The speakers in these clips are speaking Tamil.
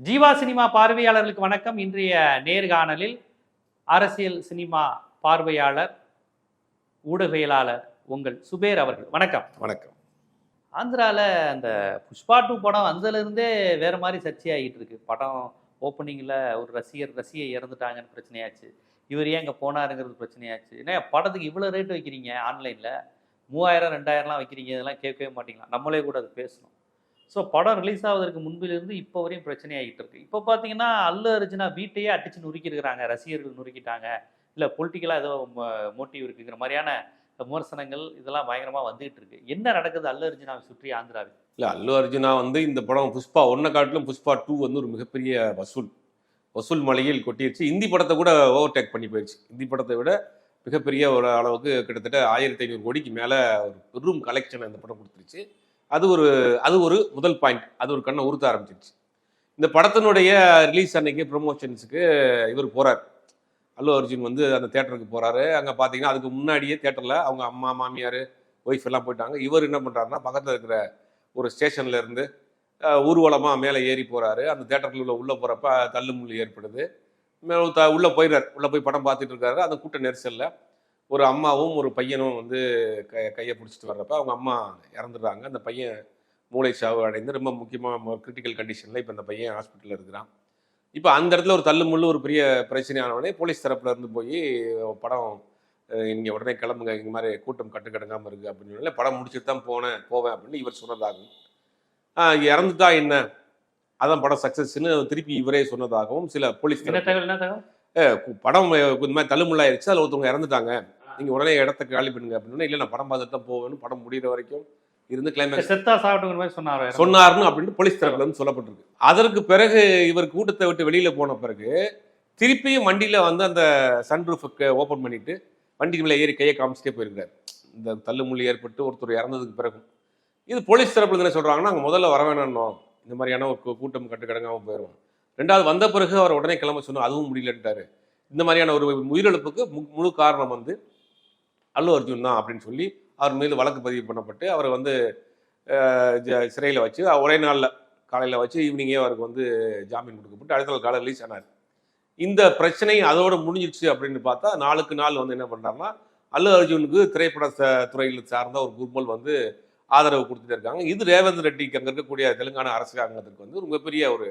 ஜீவா சினிமா பார்வையாளர்களுக்கு வணக்கம். இன்றைய நேர்காணலில் அரசியல் சினிமா பார்வையாளர் ஊடகவியலாளர் உங்கள் சுபேர் அவர்கள். வணக்கம். வணக்கம். ஆந்திரால அந்த புஷ்பா டூ படம் வந்ததுல இருந்தே வேற மாதிரி சர்ச்சையாகிட்டு இருக்கு. படம் ஓப்பனிங்ல ஒரு ரசிகர் ரசிகை இறந்துட்டாங்கன்னு பிரச்சனையாச்சு. இவர் ஏன் இங்கே போனாருங்கிறது பிரச்சனையாச்சு. என்ன படத்துக்கு இவ்வளோ ரேட் வைக்கிறீங்க? ஆன்லைனில் மூவாயிரம் ரெண்டாயிரம்லாம் வைக்கிறீங்க? இதெல்லாம் கேட்கவே மாட்டீங்களா? நம்மளே கூட அது பேசணும். ஸோ படம் ரிலீஸ் ஆவதற்கு முன்பிலிருந்து இப்போ வரையும் பிரச்சனையாகிட்டு இருக்கு. இப்போ பார்த்தீங்கன்னா அல்லு அர்ஜுனா வீட்டையே அடிச்சு நுறுக்கியிருக்கிறாங்க ரசிகர்கள் நுறுக்கிட்டாங்க. இல்லை பொலிட்டிக்கலாக ஏதோ மோட்டிவ் இருக்குங்கிற மாதிரியான விமர்சனங்கள் இதெல்லாம் பயங்கரமாக வந்துகிட்டு இருக்கு. என்ன நடக்குது அல்லு அர்ஜுனாவை சுற்றி ஆந்திராவில்? இல்லை அல்லு அர்ஜுனா வந்து இந்த படம் புஷ்பா ஒன்றை காட்டிலும் புஷ்பா டூ வந்து ஒரு மிகப்பெரிய வசூல். வசூல் மலையில் கொட்டிருச்சு. இந்தி படத்தை கூட ஓவர்டேக் பண்ணி போயிடுச்சு. இந்தி படத்தை விட மிகப்பெரிய ஒரு அளவுக்கு கிட்டத்தட்ட ஆயிரத்தி ஐநூறு கோடிக்கு மேலே ஒரு பெரும் கலெக்ஷன் அந்த படம் கொடுத்துருச்சு. அது ஒரு அது ஒரு முதல் பாயிண்ட் அது ஒரு கண்ணை உறுத்த ஆரம்பிச்சிருச்சு. இந்த படத்தினுடைய ரிலீஸ் அன்னைக்கு ப்ரொமோஷன்ஸுக்கு இவர் போகிறார் அல்லு அர்ஜுன் வந்து அந்த தேட்டருக்கு போகிறாரு அங்கே பார்த்தீங்கன்னா அதுக்கு முன்னாடியே தேட்டரில் அவங்க அம்மா மாமியார் ஒய்ஃப் எல்லாம் போயிட்டாங்க. இவர் என்ன பண்ணுறாருன்னா பக்கத்தில் இருக்கிற ஒரு ஸ்டேஷனில் இருந்து ஊர்வலமாக மேலே ஏறி போகிறாரு அந்த தேட்டருக்குள்ள உள்ளே போகிறப்ப தள்ளுமுள்ளு ஏற்படுது. மேலே த உள்ளே போயிடுறார் உள்ளே போய் படம் பார்த்துட்டு இருக்காரு. அந்த கூட்ட நெரிசலில் ஒரு அம்மாவும் ஒரு பையனும் வந்து க கையை பிடிச்சிட்டு வர்றப்ப அவங்க அம்மா இறந்துடுறாங்க. அந்த பையன் மூளை சாவு அடைந்து ரொம்ப முக்கியமாக கிரிட்டிக்கல் கண்டிஷனில் இப்போ அந்த பையன் ஹாஸ்பிட்டலில் இருக்கிறான். இப்போ அந்த இடத்துல ஒரு தள்ளு முள்ளு ஒரு பெரிய பிரச்சனையானவனே போலீஸ் தரப்புல இருந்து போய் படம் இங்கே உடனே கிளம்புங்க. இந்த மாதிரி கூட்டம் கட்டுக்கடங்காமல் இருக்குது அப்படின்னு சொல்லி படம் முடிச்சுட்டு தான் போனேன் போவேன். அப்படின்னு இவர் சொன்னதாகும் இறந்துட்டா என்ன? அதான் படம் சக்ஸஸ்ன்னு திருப்பி இவரே சொன்னதாகவும் சில போலீஸ் படம் இந்த மாதிரி தள்ளுமுள்ளாயிருச்சு அதில் ஒருத்தவங்க இறந்துட்டாங்க. நீங்க உடனே இடத்த காலி பண்ணுங்க அப்படின்னு இல்லை நான் படம் பார்த்துட்டு தான் போவேன்னு படம் முடிகிற வரைக்கும் இருந்து கிளைமேக்ஸ் செத்தா சாப்பிட்டுங்கிற மாதிரி சொன்னாரு? சொன்னாருன்னு அப்படின்னு போலீஸ் தரப்புல இருந்து சொல்லப்பட்டிருக்கு. அதற்கு பிறகு இவர் கூட்டத்தை விட்டு வெளியில போன பிறகு திருப்பியும் வண்டியில வந்து அந்த சன்ரூஃபுக்கு ஓபன் பண்ணிட்டு வண்டிக்கு மேலே ஏறி கையை காமிச்சிட்டே போயிருக்காரு இந்த தள்ளுமுள்ளி ஏற்பட்டு ஒருத்தர் இறந்ததுக்கு பிறகு இது போலீஸ் தரப்புல என்ன சொல்றாங்கன்னா அங்க முதல்ல வர வேணாம் இந்த மாதிரியான ஒரு கூட்டம் கட்டுக்கடங்காம போயிடும் ரெண்டாவது வந்த பிறகு அவர் உடனே கிளம்ப சொன்னோம் அதுவும் முடியலன்ட்டாரு. இந்த மாதிரியான ஒரு உயிரிழப்புக்கு மு- முழு காரணம் வந்து அல்லு அர்ஜுன் தான் அப்படின்னு சொல்லி அவர் மீது வழக்கு பதிவு பண்ணப்பட்டு அவர் வந்து சிறையில் வச்சு ஒரே நாளில் காலையில் வச்சு ஈவினிங்கே அவருக்கு வந்து ஜாமீன் கொடுக்கப்பட்டு அடுத்த நாள் காலை ரிலீஸ் ஆனார். இந்த பிரச்சனை அதோடு முடிஞ்சிடுச்சு அப்படின்னு பார்த்தா நாளுக்கு நாள் வந்து என்ன பண்ணுறாருன்னா அல்லு அர்ஜுனுக்கு திரைப்பட ச- துறையில் சார்ந்த ஒரு கும்பல் வந்து ஆதரவு கொடுத்துட்டு இருக்காங்க. இது ரேவந்த் ரெட்டிக்கு அங்கே இருக்கக்கூடிய தெலுங்கானா அரசாங்கத்துக்கு வந்து ரொம்ப மிகப்பெரிய ஒரு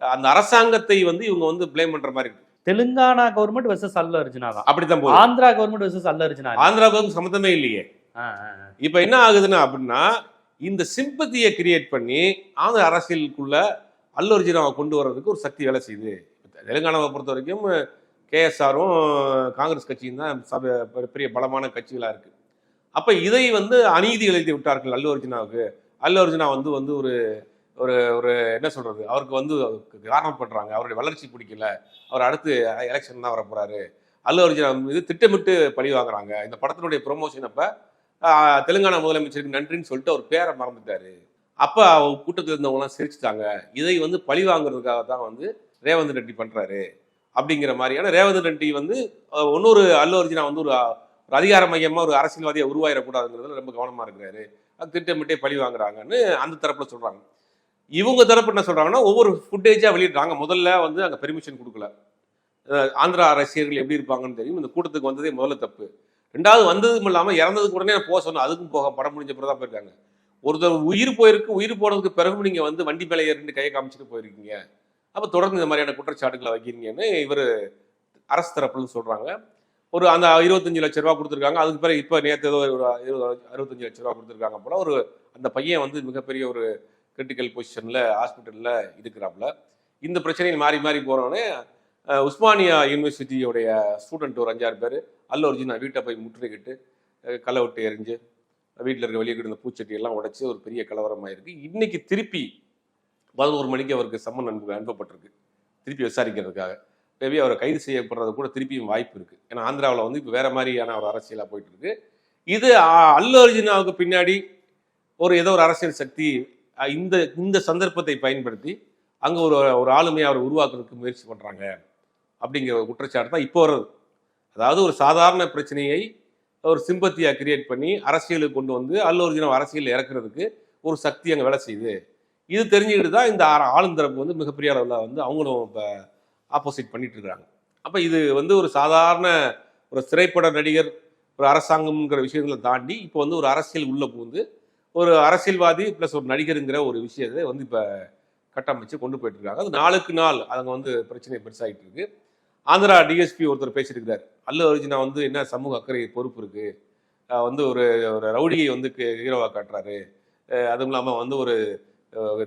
அந்த அரசாங்கத்தை வந்து இவங்க வந்து ப்ளேம் பண்ற மாதிரி இருக்கு. தெலுங்கானா கவர்மெண்ட் வெர்சஸ் அல்லு அர்ஜுனா தான். அப்படித்தான் போகுது. ஆந்திரா கவர்மெண்ட் வெர்சஸ் அல்லு அர்ஜுனா இல்ல. ஆந்திராவுக்கு சம்மந்தமே இல்லையே. இப்ப என்ன ஆகுதுன்னா அப்படின்னா இந்த சிம்பத்தியை கிரியேட் பண்ணி ஆந்திர அரசியலுக்குள்ள அல்லு அர்ஜுனாவை கொண்டு வர்றதுக்கு ஒரு சக்தி வேலை செய்யுது. தெலுங்கானாவை பொறுத்த வரைக்கும் கேஎஸ்ஆரும் காங்கிரஸ் கட்சியும் தான் சபை பெரிய பலமான கட்சிகளா இருக்கு. அப்ப இதை வந்து அநீதி இழைத்து விட்டார்கள் அல்லு அர்ஜுனாவுக்கு. அல்லு அர்ஜுனா வந்து வந்து ஒரு ஒரு ஒரு என்ன சொல்றது? அவருக்கு வந்து காரணம் பண்றாங்க. அவருடைய வளர்ச்சி பிடிக்கல. அவர் அடுத்து எலெக்ஷன் தான் வர அல்லு அர்ஜுன் இது திட்டமிட்டு பழி வாங்குறாங்க. இந்த படத்தினுடைய ப்ரொமோஷன் அப்ப தெலுங்கானா முதலமைச்சருக்கு நன்றின்னு சொல்லிட்டு அவர் பேரை மறந்துட்டாரு. அப்ப அவங்க கூட்டத்தில் இருந்தவங்கலாம் சிரிச்சுட்டாங்க. இதை வந்து பழி வாங்குறதுக்காக தான் வந்து ரேவந்த் ரெட்டி பண்றாரு. அப்படிங்கிற மாதிரியான ரேவந்த் ரெட்டி வந்து இன்னொரு அல்லு அர்ஜுனா வந்து ஒரு ஒரு அதிகார மையமா ஒரு அரசியல்வாதியை உருவாயிடக்கூடாதுங்கிறதுல ரொம்ப கவனமா இருக்கிறாரு. அது திட்டமிட்டே பழி வாங்குறாங்கன்னு அந்த தரப்புல சொல்றாங்க. இவங்க தரப்பு என்ன சொல்கிறாங்கன்னா ஒவ்வொரு ஃபுட்டேஜாக வெளியிடுறாங்க. முதல்ல வந்து அங்கே பெர்மிஷன் கொடுக்கல. ஆந்திரா அரசியர்கள் எப்படி இருப்பாங்கன்னு தெரியும். இந்த கூட்டத்துக்கு வந்ததே முதல்ல தப்பு. ரெண்டாவது வந்ததும் இல்லாமல் இறந்ததுக்கு உடனே போக சொன்னேன் அதுக்கும் போக படம் முடிஞ்ச பிறகு தான் போயிருக்காங்க. ஒருத்தர் உயிர் போயிருக்கு உயிர் போனதுக்கு பிறகும் நீங்கள் வந்து வண்டி மேலே ஏறிட்டு கையை காமிச்சிட்டு போயிருக்கீங்க. அப்போ தொடர்ந்து இந்த மாதிரியான குற்றச்சாட்டுகளை வைக்கிறீங்கன்னு இவர் அரசு தரப்புன்னு சொல்கிறாங்க ஒரு அந்த இருபத்தஞ்சு லட்ச ரூபா கொடுத்துருக்காங்க. அதுக்கு பிறகு இப்போ நேற்று ஏதோ ஒரு இருபது அறுபத்தஞ்சு லட்ச ரூபா கொடுத்துருக்காங்க போல ஒரு அந்த பையன் வந்து மிகப்பெரிய ஒரு கிரிட்டிக்கல் பொசிஷனில் ஹாஸ்பிட்டலில் இருக்கிறாப்புல. இந்த பிரச்சனையில் மாறி மாறி போறவனே உஸ்மானியா யூனிவர்சிட்டியோடைய ஸ்டூடெண்ட் ஒரு அஞ்சாறு பேர் அல்ல ஒரிஜினா வீட்டை போய் முற்றுகையிட்டு களை விட்டு எரிஞ்சு வீட்டில் இருக்க வெளியே கிடந்த பூச்செட்டியெல்லாம் உடச்சி ஒரு பெரிய கலவரமாக இருக்குது இன்னைக்கு திருப்பி பதினோரு மணிக்கு அவருக்கு சம்மன் அனுப்பு அனுப்பப்பட்டிருக்கு. திருப்பி விசாரிக்கிறதுக்காக. மேபி அவரை கைது செய்யப்படுறது கூட திருப்பியும் வாய்ப்பு இருக்குது ஏன்னா ஆந்திராவில் வந்து இப்போ வேறு மாதிரியான ஒரு அரசியலாக போயிட்டு இருக்கு. இது அஹ், அல்லு அர்ஜுனாவுக்கு பின்னாடி ஒரு ஏதோ ஒரு அரசியல் சக்தி இந்த இந்த சந்தர்ப்பத்தை பயன்படுத்தி அங்கே ஒரு ஒரு ஆளுமையை அவர் உருவாக்குறதுக்கு முயற்சி பண்ணுறாங்க அப்படிங்கிற ஒரு குற்றச்சாட்டு தான் இப்போ வருது அதாவது ஒரு சாதாரண பிரச்சனையை ஒரு சிம்பத்தியாக கிரியேட் பண்ணி அரசியலுக்கு கொண்டு வந்து அல்லு தினம் அரசியல் இறக்குறதுக்கு ஒரு சக்தி அங்கே வேலை செய்யுது. இது தெரிஞ்சுக்கிட்டு தான் இந்த ஆளுந்தரப்பு ஆளும் தரப்பு வந்து மிகப்பெரிய அளவில் வந்து அவங்களும் இப்போ ஆப்போசிட் பண்ணிட்டு இருக்கிறாங்க அப்போ இது வந்து ஒரு சாதாரண ஒரு திரைப்பட நடிகர் ஒரு அரசாங்கம்ங்கிற விஷயங்களை தாண்டி இப்போ வந்து ஒரு அரசியல் உள்ளே புகுந்து ஒரு அரசியல்வாதி ப்ளஸ் ஒரு நடிகருங்கிற ஒரு விஷயத்தை வந்து இப்போ கட்டமைச்சு கொண்டு போயிட்டு இருக்காங்க அது நாளுக்கு நாள் அவங்க வந்து பிரச்சனை பெருசாகிட்டு இருக்கு. ஆந்திரா டிஎஸ்பி ஒருத்தர் பேசியிருக்கிறார். அல்லு அர்ஜுனா வந்து என்ன சமூக அக்கறை பொறுப்பு இருக்கு? அஹ் வந்து ஒரு ஒரு ரவுடியை வந்து ஹீரோவா காட்டுறாரு. அதுவும் இல்லாமல் வந்து ஒரு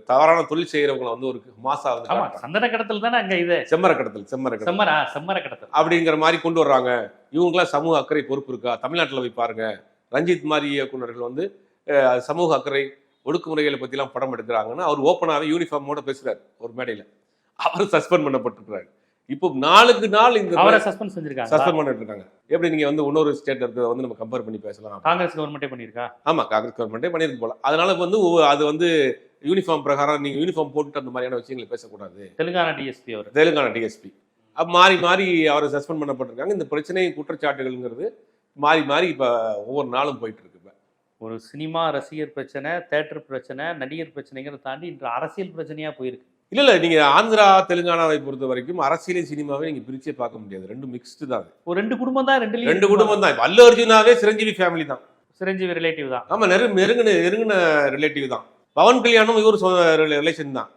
தவறான தொழில் செய்கிறவங்களை வந்து ஒரு மாசா வந்து. சந்தன கடத்தல் தானே அங்க இது? செம்மர கடத்தல் செம்மர செம்மரா செம்மர கடத்தல். அப்படிங்கிற மாதிரி கொண்டு வர்றாங்க. இவங்களாம் சமூக அக்கறை பொறுப்பு இருக்கா? தமிழ்நாட்டில் போய் பாருங்க. ரஞ்சித் மாதிரி இயக்குனர்கள் வந்து சமூக அக்கறை ஒடுக்குமுறைகளை பற்றிலாம் படம் எடுக்கிறாங்கன்னு அவர் ஓப்பனாகவே யூனிஃபார்மோட பேசுறாரு ஒரு மேடையில். அவர் சஸ்பெண்ட் பண்ணப்பட்டிருக்கிறாரு. இப்போ நாளுக்கு நாள் இந்த அவரை சஸ்பெண்ட் செஞ்சிருக்காங்க. சஸ்பெண்ட் பண்ணிட்டு இருக்காங்க எப்படி நீங்க வந்து இன்னொரு ஸ்டேட் இருக்கிறத வந்து நம்ம கம்பேர் பண்ணி பேசலாம் காங்கிரஸ் கவர்மெண்டே பண்ணியிருக்கா? ஆமா காங்கிரஸ் கவர்மெண்ட்டே பண்ணியிருக்கு போல. அதனால வந்து அது வந்து யூனிஃபார்ம் பிரகாரம் நீங்க யூனிஃபார்ம் போட்டுட்டு அந்த மாதிரியான விஷயங்களை பேசக்கூடாது. தெலுங்கானா டிஎஸ்பி அவர். தெலுங்கானா டிஎஸ்பி அப்ப மாறி மாறி அவரை சஸ்பெண்ட் பண்ணப்பட்டிருக்காங்க. இந்த பிரச்சனை குற்றச்சாட்டுகள்ங்கிறது மாறி மாறி இப்ப ஒவ்வொரு நாளும் போயிட்டு இருக்கு. ஒரு சினிமா ரசிகர் பிரச்சனை தேட்டர் பிரச்சனை நடிகர் பிரச்சனைங்கிறத தாண்டி இன்று அரசியல் பிரச்சனையா போயிருக்கு. இல்ல இல்ல நீங்க ஆந்திரா தெலுங்கானாவை பொறுத்த வரைக்கும் அரசியல் சினிமாவை நீங்க பிரிச்சே பார்க்க முடியாது. ரெண்டும் மிக்ஸ்டு தான். ஒரு ரெண்டு குடும்பம் தான் ரெண்டு ரெண்டு குடும்பம் தான். அல்லு அர்ஜுனாவே சிரஞ்சீவி ஃபேமிலி தான். சிரஞ்சீவி ரிலேட்டிவ் தான். ஆமா நெரு நெருங்கின நெருங்கின ரிலேட்டிவ் தான். பவன் கல்யாணம் இவர் ரிலேஷன் தான்.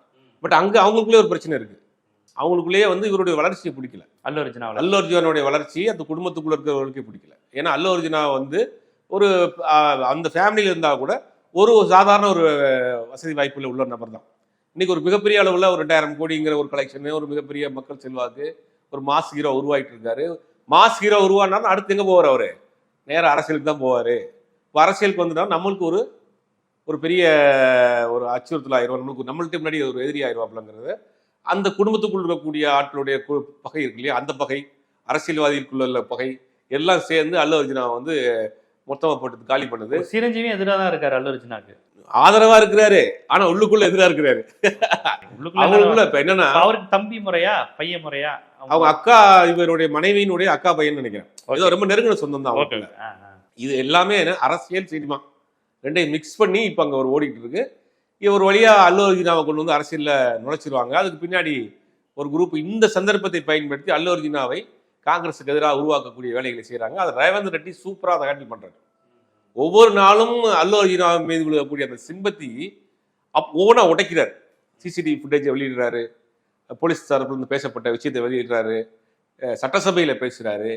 பட் அங்க அவங்களுக்குள்ளே ஒரு பிரச்சனை இருக்கு. அவங்களுக்குள்ளேயே வந்து இவருடைய வளர்ச்சியை பிடிக்கல. அல்லு அர்ஜுனாவில் அல்லு அர்ஜுனுடைய வளர்ச்சி அந்த குடும்பத்துக்குள்ள இருக்கிறவர்களுக்கே பிடிக்கல. ஏன்னா அல்லு அர்ஜுனா வந்து ஒரு அந்த ஃபேமிலியில் இருந்தால் கூட ஒரு சாதாரண ஒரு வசதி வாய்ப்பில் உள்ள நபர் தான். இன்னைக்கு ஒரு மிகப்பெரிய அளவில் ஒரு ரெண்டாயிரம் கோடிங்கிற ஒரு கலெக்ஷனு ஒரு மிகப்பெரிய மக்கள் செல்வாக்கு ஒரு மாஸ் ஹீரோ உருவாகிட்டு இருக்காரு. மாஸ் ஹீரோ உருவானாலும் அடுத்து எங்கே போவார் அவர்? நேராக அரசியலுக்கு தான் போவார். இப்போ அரசியலுக்கு வந்துட்டா நம்மளுக்கு ஒரு ஒரு பெரிய ஒரு அச்சுறுத்தல் ஆயிரும். நம்மளுக்கு நம்மள்ட்ட முன்னாடி ஒரு எதிரி ஆயிடுவாப்லங்கிறது அந்த குடும்பத்துக்குள் இருக்கக்கூடிய ஆட்களுடைய கு- பகை இருக்கு இல்லையா? அந்த பகை அரசியல்வாதிகளுக்குள்ள உள்ள பகை எல்லாம் சேர்ந்து அல்லு அர்ஜுனா வந்து மொத்தமா போட்டு காலி பண்ணுது. சிரஞ்சீவியும் எதிராக தான் இருக்காரு அல்லு அர்ஜுனாக்கு ஆதரவா இருக்கிறாரு ஆனா உள்ளுக்குள்ள எதிரா இருக்கிறாரு. உள்ளுக்குள்ள அவங்களுக்குள்ள இப்ப என்னன்னா அவருக்கு தம்பி முறையா பையன் முறையா? அவங்க அக்கா இவருடைய மனைவியினுடைய அக்கா பையன் நினைக்கிறேன். ஏதோ ரொம்ப நெருங்கின சொந்தம் தான். இது எல்லாமே அரசியல் சினிமா. ரெண்டையும் மிக்ஸ் பண்ணி இப்போ அங்கே ஒரு ஓடிட்டு இருக்கு. இவர் வழியா அல்லு அர்ஜுனாவை கொண்டு வந்து அரசியல்ல நுழைச்சிருவாங்க. அதுக்கு பின்னாடி ஒரு குரூப் இந்த சந்தர்ப்பத்தை பயன்படுத்தி அல்லு அர்ஜுனாவை காங்கிரஸுக்கு எதிராக உருவாக்கக்கூடிய வேலைகளை செய்கிறாங்க அதை ரேவந்த் ரெட்டி சூப்பராக அதை ஹேண்டில் பண்ணுறாங்க ஒவ்வொரு நாளும் அல்லு அர்ஜுனா மீது விழுகக்கூடிய அந்த சிம்பத்தி அப் ஓனாக உடைக்கிறார். சிசிடிவி ஃபுட்டேஜை வெளியிடுறாரு. போலீஸ் தரப்புல இருந்து பேசப்பட்ட விஷயத்தை வெளியிடுறாரு. சட்டசபையில் பேசுகிறாரு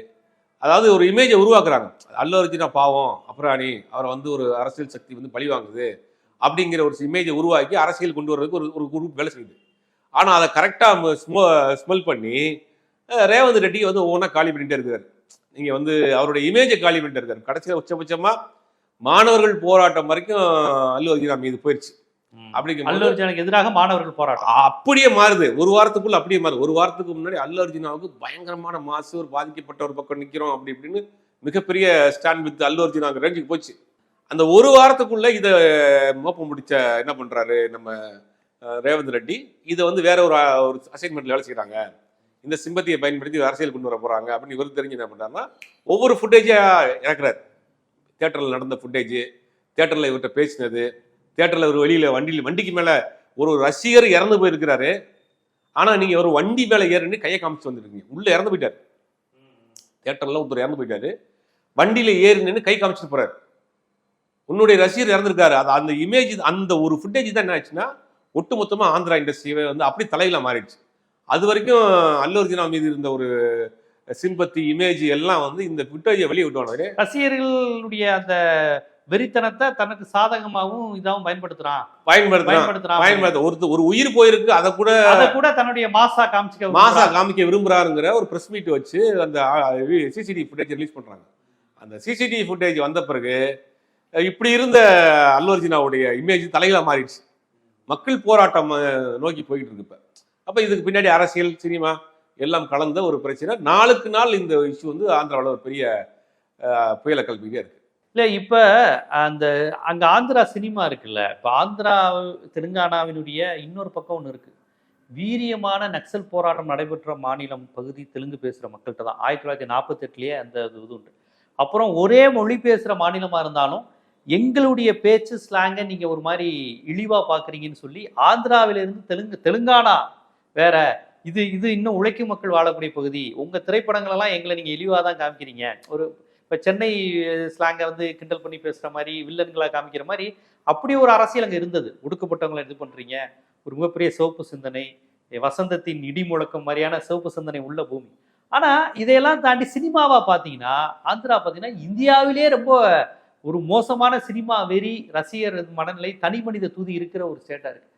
அதாவது ஒரு இமேஜை உருவாக்குறாங்க. அல்லு அர்ஜுனா பாவம் அப்புறாணி அவரை வந்து ஒரு அரசியல் சக்தி வந்து பழி வாங்குது அப்படிங்கிற ஒரு இமேஜை உருவாக்கி அரசியல் கொண்டு வர்றதுக்கு ஒரு ஒரு குரூப் வேலை செய்யுது. ஆனால் அதை கரெக்டாக ஸ்மெல் பண்ணி ரேவந்த் ரெட்டி வந்து ஒவ்வொன்றா காலி பண்ணிட்டே இருக்காரு. நீங்கள் வந்து அவருடைய இமேஜை காலி பண்ணிட்டே இருக்காரு. கடைசியில் உச்சபட்சமாக மாணவர்கள் போராட்டம் வரைக்கும் அல்லு அர்ஜுனா மீது போயிடுச்சு அல்லு அப்படிங்கும் அர்ஜுனுக்கு எதிராக மாணவர்கள் போராட்டம். அப்படியே மாறுது. ஒரு வாரத்துக்குள்ள அப்படியே மாறுது. ஒரு வாரத்துக்கு முன்னாடி அல்லு அர்ஜுனாவுக்கு பயங்கரமான மாசு ஒரு பாதிக்கப்பட்ட ஒரு பக்கம் நிக்கிறோம் அப்படி இப்படின்னு மிகப்பெரிய ஸ்டாண்ட் வித் அல்லு அர்ஜுனாங்க ரேஞ்சுக்கு போச்சு. அந்த ஒரு வாரத்துக்குள்ள இதை மோப்பம் முடிச்ச என்ன பண்றாரு நம்ம ரேவந்த் ரெட்டி. இதை வந்து வேற ஒரு ஒரு அசைன்மெண்ட்ல வேலை செய்றாங்க. இந்த சிம்பத்தியை பயன்படுத்தி அரசியல் கொண்டு வர போகிறாங்க அப்படின்னு இவர் தெரிஞ்சு என்ன பண்றாருன்னா ஒவ்வொரு ஃபுட்டேஜாக இறக்குறாரு. தேட்டரில் நடந்த ஃபுட்டேஜ் தேட்டரில் இவர்கிட்ட பேசினது தேட்டரில் ஒரு வெளியில் வண்டியில் வண்டிக்கு மேலே ஒரு ரசிகர் இறந்து போயிருக்கிறாரு. ஆனால் நீங்கள் ஒரு வண்டி மேலே ஏறின்னு கையை காமிச்சு வந்துருக்கீங்க. உள்ளே இறந்து போயிட்டார். தேட்டரில் ஒருத்தர் இறந்து போயிட்டாரு. வண்டியில் ஏறி கை காமிச்சிட்டு போகிறார் உன்னுடைய ரசிகர் இறந்துருக்காரு. அது அந்த இமேஜ் அந்த ஒரு ஃபுட்டேஜ் தான் என்ன ஆச்சுன்னா ஒட்டுமொத்தமாக ஆந்திரா இண்டஸ்ட்ரியவே வந்து அப்படி தலையில் மாறிடுச்சு. அது வரைக்கும் அல்லு அர்ஜுனா மீது இருந்த ஒரு சிம்பத்தி இமேஜ் எல்லாம் வந்து இந்த ஃபுட்டேஜை வெளியே விட்டோம் ரசிகர்களுடைய அந்த வெறித்தனத்தை தனக்கு சாதகமாகவும் இதாகவும் பயன்படுத்துறான். பயன்படுத்தலாம் பயன்படுத்துறான். பயன்படுத்த ஒரு ஒரு உயிர் போயிருக்கு அதை கூட அதை கூட தன்னுடைய மாசா காமிச்சிக்க மாசா. காமிக்க விரும்புறாருங்கிற ஒரு பிரஸ் மீட் வச்சு அந்த சிசிடிவி ஃபுட்டேஜ் ரிலீஸ் பண்றாங்க. அந்த சிசிடிவி ஃபுட்டேஜ் வந்த பிறகு இப்படி இருந்த அல்லு அர்ஜுனாவுடைய இமேஜ் தலையில மாறிடுச்சு. மக்கள் போராட்டம் நோக்கி போயிட்டு இருக்கு இப்ப. அப்போ இதுக்கு பின்னாடி அரசியல் சினிமா எல்லாம் கலந்த ஒரு பிரச்சனை. நாளுக்கு நாள் இந்த இஷ்யூ வந்து ஆந்திராவில் ஒரு பெரிய புயல கல்வியா இருக்கு. இல்லை இப்போ அந்த அங்கே ஆந்திரா சினிமா இருக்குல்ல இப்போ ஆந்திரா தெலுங்கானாவினுடைய இன்னொரு பக்கம் ஒன்று இருக்கு. வீரியமான நக்சல் போராட்டம் நடைபெற்ற மாநிலம் பகுதி தெலுங்கு பேசுகிற மக்கள்கிட்ட தான். ஆயிரத்தி தொள்ளாயிரத்தி நாற்பத்தெட்டுலேயே அந்த இது உண்டு. அப்புறம் ஒரே மொழி பேசுகிற மாநிலமாக இருந்தாலும் எங்களுடைய பேச்சு ஸ்லாங்கை நீங்கள் ஒரு மாதிரி இழிவாக பார்க்குறீங்கன்னு சொல்லி ஆந்திராவிலேருந்து தெலுங்கு தெலுங்கானா வேற இது இது இன்னும் உழைக்கும் மக்கள் வாழக்கூடிய பகுதி. உங்க திரைப்படங்கள் எல்லாம் எங்களை நீங்க இழிவா தான் காமிக்கிறீங்க. ஒரு இப்ப சென்னை ஸ்லாங்கை வந்து கிண்டல் பண்ணி பேசுற மாதிரி வில்லன்களா காமிக்கிற மாதிரி அப்படி ஒரு அரசியல் அங்க இருந்தது. ஒடுக்கப்பட்டவங்களை இது பண்றீங்க. ஒரு மிகப்பெரிய சிவப்பு சிந்தனை வசந்தத்தின் இடி முழக்கம் மாதிரியான சிவப்பு சிந்தனை உள்ள பூமி. ஆனா இதையெல்லாம் தாண்டி சினிமாவா பாத்தீங்கன்னா ஆந்திரா பாத்தீங்கன்னா இந்தியாவிலே ரொம்ப ஒரு மோசமான சினிமா வெறி ரசிகர் மனநிலை தனி மனித தூதி இருக்கிற ஒரு ஸ்டேட்டா இருக்கு.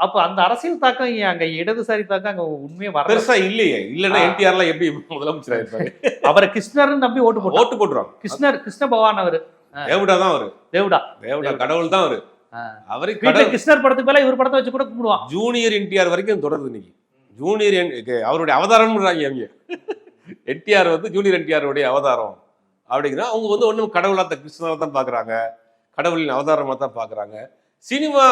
அப்ப அந்த அரசியல் தாக்கம் அங்க இடதுசாரி தாக்கம் அங்க உண்மையே வர பெருசா இல்லையே. இல்லன்னா ஆ. என்டிஆர்லாம் எப்படி முதலமைச்சர் ஆயிருப்பாரு அவரை கிருஷ்ணர்னு நம்பி ஓட்டு ஓட்டு போட்டுருவாங்க. கிருஷ்ணர் கிருஷ்ண பகவான் அவரு. தேவடா தான் அவரு. தேவுடா. தேவடா கடவுள் தான் அவரு. அவரு கிருஷ்ணர் படத்துக்கு மேல இவர் படத்தை வச்சு கூட கும்பிடுவான். ஜூனியர் என்டிஆர் வரைக்கும் தொடருது இன்னைக்கு. ஜூனியர் அவருடைய அவதாரம்ன்றாங்க அவங்க என்டிஆர் வந்து ஜூனியர் என்டிஆருடைய அவதாரம். அப்படிங்கிறா அவங்க வந்து ஒன்றும் கடவுளா தான் கிருஷ்ணரை தான் பார்க்குறாங்க கடவுளின் அவதாரமாக தான் பார்க்குறாங்க சினிமா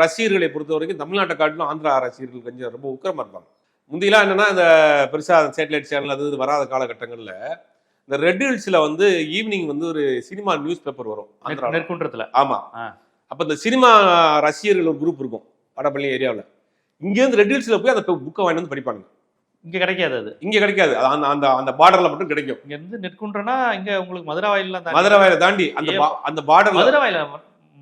ரசிகர்களை பொறுத்த வரைக்கும் தமிழ்நாட்டை காட்டிலும் ஆந்திரா ரசிகர்கள் கொஞ்சம் ரொம்ப உக்கிரமா இருப்பாங்க. முந்தியெல்லாம் என்னன்னா இந்த பெருசா சேட்டலைட் சேனல் அது இது வராத காலகட்டங்களில் இந்த ரெட் ஹில்ஸ்ல வந்து ஈவினிங் வந்து ஒரு சினிமா நியூஸ் பேப்பர் வரும் ஆந்திராவில் நெற்குன்றத்துல. ஆமா. ஆ. அப்ப இந்த சினிமா ரசிகர்கள் ஒரு குரூப் இருக்கும் வடபள்ளி ஏரியாவில். இங்கேருந்து ரெட் ஹில்ஸ்ல போய் அந்த புக்கை வாங்கிட்டு வந்து படிப்பானுங்க. இங்க கிடைக்காது அது. இங்க கிடைக்காது. அந்த அந்த அந்த பார்டர்ல மட்டும் கிடைக்கும். இங்க இருந்து நெற்குன்றனா இங்க உங்களுக்கு மதுரை வாயிலாம் மதுரை வயலை தாண்டி அந்த அந்த பார்டர்ல மதுரை வாயில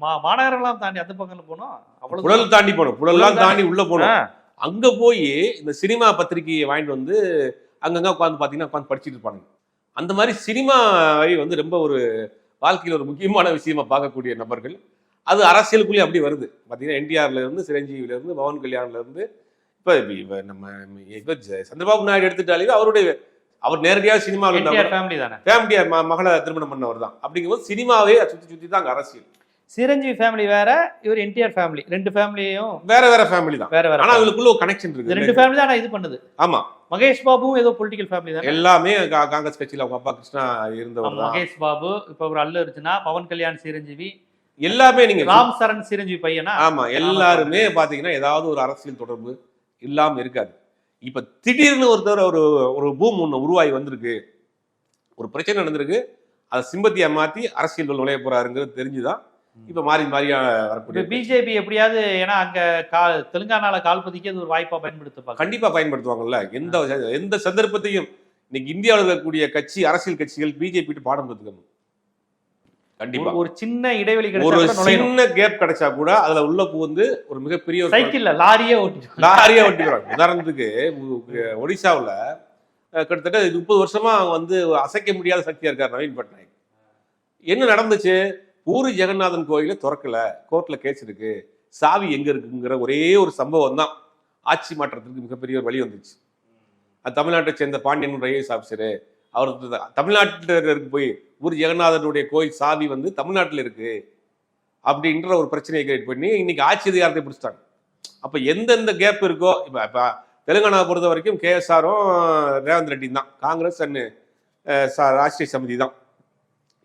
மா- மாநகரெல்லாம் தாண்டி அந்த பக்கம்ல போனோம். அவ்வளவு புழல் தாண்டி போகணும் புழல்லாம் புழல் தாண்டி உள்ள ஆ, அங்க போய் இந்த சினிமா பத்திரிகையை வாங்கிட்டு வந்து அங்கங்க உட்காந்து பாத்தீங்கன்னா உட்காந்து படிச்சுட்டு இருப்பானுங்க. அந்த மாதிரி சினிமாவை வந்து ரொம்ப ஒரு வாழ்க்கையில் ஒரு முக்கியமான விஷயமா பார்க்கக்கூடிய நபர்கள். அது அரசியலுக்குள்ளேயே அப்படி வருது. பார்த்தீங்கன்னா என்டிஆர்ல இருந்து சிரஞ்சீவில இருந்து பவன் கல்யாண்ல இருந்து இப்போ இப்போ நம்ம இப்போ சந்திரபாபு நாயுடு எடுத்துட்டாலே அவருடைய அவர் நேரடியாக சினிமாவில் ஃபேமிலி தானே? ஃபேமிலியா மகளை திருமணம் பண்ணவர் தான் அப்படிங்கும்போது சினிமாவே சுற்றி சுற்றி தான் அங்கே அரசியல். சிரஞ்சீவி ஃபேமிலி வேற இவர் என்டிஆர் ஃபேமிலி ரெண்டு ஃபேமிலியும் வேற வேற ஃபேமிலி தான். வேற வேற ஆனா. அவங்களுக்குள்ள ஒரு கனெக்ஷன் இருக்கு ரெண்டு ஃபேமிலி தான் இது பண்ணுது. ஆமா. மகேஷ் பாபுவும் ஏதோ பொலிட்டிக்கல் ஃபேமிலி தானே? எல்லாமே காங்கிரஸ் கட்சியில அவங்க அப்பா கிருஷ்ணா இருந்தவர் தான். மகேஷ் பாபு இப்ப ஒரு அல்லு இருந்துச்சுன்னா பவன் கல்யாண் சிரஞ்சீவி எல்லாமே நீங்க ராம் சரண் சிரஞ்சீவி பையனா? ஆமா எல்லாருமே பாத்தீங்கன்னா ஏதாவது ஒரு அரசியல் தொடர்பு இல்லாம இருக்காது. இப்ப திடீர்னு ஒருத்தர் ஒரு ஒரு பூம் ஒண்ணு உருவாகி வந்திருக்கு. ஒரு பிரச்சனை நடந்திருக்கு. அதை சிம்பத்தியா மாத்தி அரசியல் நுழைய போறாருங்கிறது தெரிஞ்சுதான் இப்ப மாறி மாறியா இப்ப வரக்கூடிய பிஜேபி எப்படியாவது ஏன்னா அங்க கா தெலுங்கானால கால் பதிக்க அது ஒரு வாய்ப்பா பயன்படுத்துப்பாங்க. கண்டிப்பா பயன்படுத்துவாங்கல்ல. எந்த எந்த சந்தர்ப்பத்தையும் இன்னைக்கு இந்தியாவில் இருக்கக்கூடிய கட்சி அரசியல் கட்சிகள் பிஜேபி பாடம் கத்துக்கணும். கண்டிப்பா. ஒரு- சின்ன இடைவெளி ஒரு சின்ன கேப் கிடைச்சா கூட அதுல உள்ள வந்து ஒரு மிகப்பெரிய சைக்கிள்ல லாரியே ஓட்டிட்டு லாரியா ஓட்டிக்கிறாங்க உதாரணத்துக்கு ஒடிசாவுல கிட்டத்தட்ட முப்பது வருஷமா அவங்க வந்து அசைக்க முடியாத சக்தியா இருக்கார் நவீன் பட்நாயக். என்ன நடந்துச்சு? பூரி ஜெகநாதன் கோயில திறக்கல கோர்ட்டில் கேஸ் இருக்கு சாவி எங்கே இருக்குங்கிற ஒரே ஒரு சம்பவம் தான் ஆட்சி மாற்றத்துக்கு மிகப்பெரிய ஒரு வழி வந்துச்சு. அது தமிழ்நாட்டை சேர்ந்த பாண்டியன் ஐஏஎஸ் ஆஃபீஸரு அவர் தமிழ்நாட்டில் போய் ஊர் ஜெகநாதனுடைய கோயில் சாவி வந்து தமிழ்நாட்டில் இருக்கு அப்படின்ற ஒரு பிரச்சனையை கிரியேட் பண்ணி இன்னைக்கு ஆட்சி அதிகாரத்தை பிடிச்சிட்டாங்க. அப்போ எந்தெந்த கேப் இருக்கோ இப்போ இப்போ தெலுங்கானாவை பொறுத்த வரைக்கும் கேஎஸ்ஆரும் ரேவந்த் ரெட்டி தான். காங்கிரஸ் அண்ட் ராஷ்டிரிய சமிதி தான்.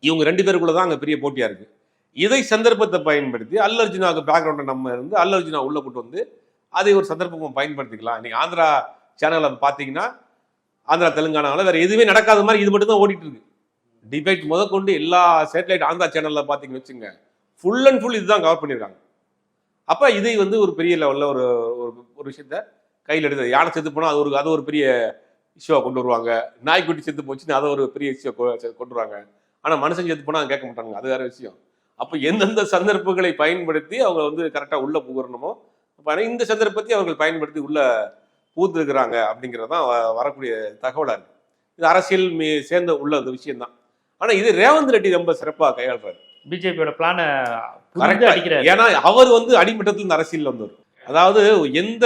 இவங்க ரெண்டு பேருக்குள்ள தான் அங்கே பெரிய போட்டியா இருக்கு. இதை சந்தர்ப்பத்தை பயன்படுத்தி அல்லர்ஜுனாவுக்கு பேக்ரவுண்டை நம்ம இருந்து அல்லர்ஜுனா உள்ள கூட்டு வந்து அதை ஒரு சந்தர்ப்பமாக பயன்படுத்திக்கலாம். இன்னைக்கு ஆந்திரா சேனலை பார்த்தீங்கன்னா ஆந்திரா தெலுங்கானாவில் வேற எதுவுமே நடக்காத மாதிரி இது மட்டும் தான் ஓடிட்டு இருக்கு. டிபேட் முதற்கொண்டு எல்லா சேட்டலைட் ஆந்திரா சேனல்ல பார்த்தீங்கன்னு வச்சுங்க ஃபுல் அண்ட் ஃபுல் இதுதான் கவர் பண்ணியிருக்காங்க. அப்ப இதை வந்து ஒரு பெரிய லெவலில் ஒரு ஒரு- ஒரு விஷயத்த கையில் எடுத்து யானை செத்து போனால் அது ஒரு அது ஒரு பெரிய இஷ்யூவாக கொண்டு வருவாங்க. நாய்க்குட்டி செத்து போச்சுன்னு அதை ஒரு பெரிய இஷ்யூ கொண்டு வருவாங்க. ஆனா மனுஷன் செத்து போனா கேட்க மாட்டாங்க அது வேற விஷயம். அப்ப எந்தெந்த சந்தர்ப்பங்களை பயன்படுத்தி அவங்க வந்து கரெக்டா உள்ள புகரணுமோ இந்த சந்தர்ப்பத்தை அவர்கள் பயன்படுத்தி உள்ள பூத்துருக்குறாங்க அப்படிங்கறதுதான் வ- வரக்கூடிய தகவலா இருக்கு. இது அரசியல் மீ- சேர்ந்த உள்ள ஒரு விஷயம் தான் ஆனா இது ரேவந்த் ரெட்டி ரொம்ப சிறப்பா கையாளுறாரு. பிஜேபியோட பிளான ஏன்னா அவர் வந்து அடிமட்டத்தில் இருந்து அரசியல் வந்தவர். அதாவது எந்த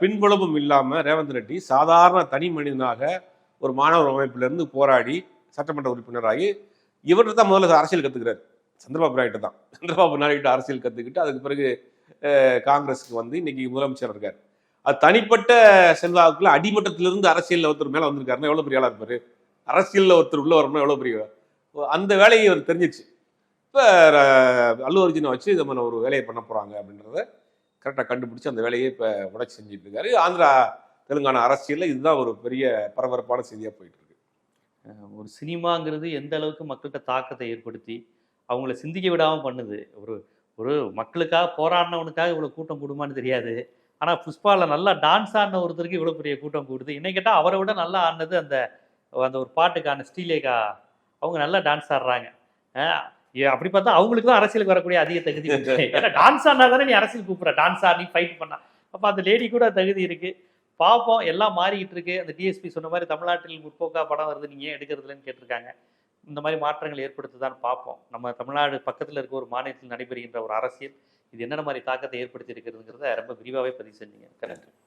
பின்புலமும் இல்லாம ரேவந்த் ரெட்டி சாதாரண தனி மனிதனாக ஒரு மாணவர் அமைப்புல இருந்து போராடி சட்டமன்ற உறுப்பினராகி இவர்கிட்ட தான் முதல்ல அரசியல் கற்றுக்கிறார் சந்திரபாபு நாயுடு தான். சந்திரபாபு நாயுடு அரசியல் கற்றுக்கிட்டு அதுக்கு பிறகு காங்கிரஸுக்கு வந்து இன்னைக்கு முதலமைச்சர் இருக்கார். அது தனிப்பட்ட செல்வாக்குல அடிமட்டத்திலிருந்து அரசியலில் ஒருத்தர் மேலே வந்திருக்காருன்னா எவ்வளோ பெரிய ஆளாக இருப்பார்? அரசியலில் ஒருத்தர் உள்ள வரணும்னா எவ்வளோ பெரிய அந்த வேலையை அவர் தெரிஞ்சிச்சு. இப்போ அல்லு அர்ஜுனை வச்சு இந்த மாதிரி ஒரு வேலையை பண்ண போகிறாங்க அப்படின்றத கரெக்டாக கண்டுபிடிச்சி அந்த வேலையை இப்போ உடச்சி செஞ்சுட்டு இருக்காரு. ஆந்திரா தெலுங்கானா அரசியலில் இதுதான் ஒரு பெரிய பரபரப்பான செய்தியாக போயிட்டு ஒரு சினிமாங்கிறது எந்த அளவுக்கு மக்கள்கிட்ட தாக்கத்தை ஏற்படுத்தி அவங்கள சிந்திக்க விடாமல் பண்ணுது. ஒரு ஒரு மக்களுக்காக போராடினவனுக்காக இவ்வளோ கூட்டம் கூடுமான்னு தெரியாது. ஆனால் புஷ்பாவில் நல்லா டான்ஸ் ஆடின ஒருத்தருக்கு இவ்வளோ பெரிய கூட்டம் கூடுது. என்னை கேட்டால் அவரை விட நல்லா ஆடினது அந்த அந்த ஒரு பாட்டுக்கான ஸ்ரீலேகா. அவங்க நல்லா டான்ஸ் ஆடுறாங்க. அப்படி பார்த்தா அவங்களுக்கு தான் அரசியலுக்கு வரக்கூடிய அதிக தகுதி ஏன்னா டான்ஸ் ஆடினா தானே நீ அரசியல் கூப்பிட்ற. டான்ஸ் ஆடி ஃபைட் பண்ணா. அப்போ அந்த லேடி கூட தகுதி இருக்குது பார்ப்போம் எல்லாம் மாறிக்கிட்டு இருக்கு. அந்த டிஎஸ்பி சொன்ன மாதிரி தமிழ்நாட்டில் முற்போக்கா படம் வருது நீங்க ஏன் எடுக்கிறது இல்லைன்னு கேட்டிருக்காங்க. இந்த மாதிரி மாற்றங்கள் ஏற்படுத்துதான்னு பார்ப்போம் நம்ம தமிழ்நாடு பக்கத்தில் இருக்க ஒரு மாநிலத்தில் நடைபெறுகின்ற ஒரு அரசியல் இது என்னென்ன மாதிரி தாக்கத்தை ஏற்படுத்தி இருக்கிறதுங்கிறத ரொம்ப விரிவாகவே பதிவு செஞ்சீங்க. நன்றி.